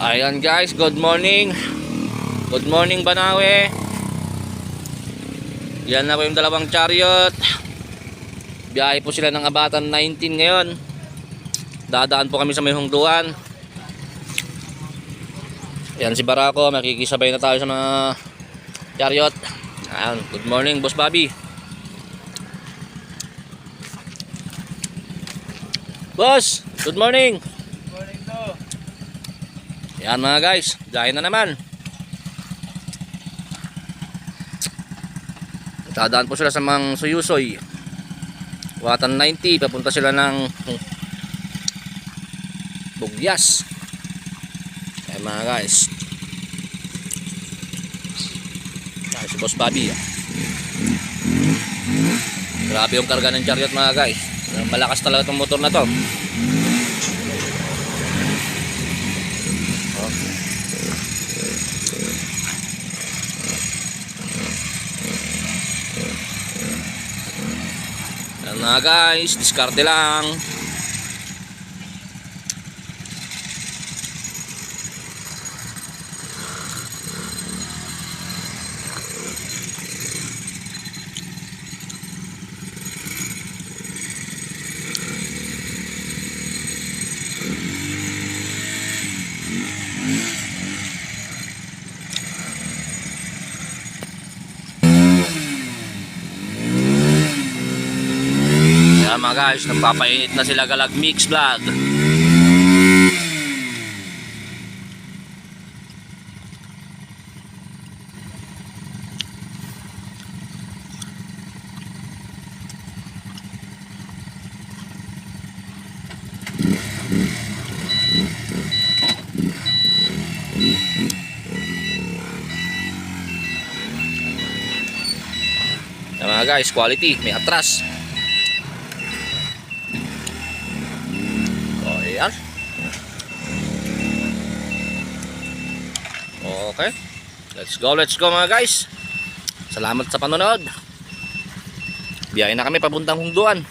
Ayan guys, good morning. Good morning Banawe. Yan na po yung dalawang chariot. Biyahe po sila ng Abatan 19 ngayon. Dadaan po kami sa may hungduan. Yan si Barako, makikisabay na tayo sa mga chariot. Ayan, good morning Boss Bobby. Boss, good morning. Yan mga guys, dahil na naman. Dadaan po sila sa mga suyusoy. Watan 90, papunta sila ng Bugyas. Ayan mga guys. Ayan si Boss Bobby. Grabe yung karga ng chariot mga guys. Malakas talaga itong motor na to. Yan na guys, diskarte lang. Yan mga guys, nagpapainit na sila galag mix vlog. Mga guys, quality, may atras. Ayan. Okay. Let's go, let's go mga guys. Salamat sa panonood. Biyahe na kami papuntang Hungduan.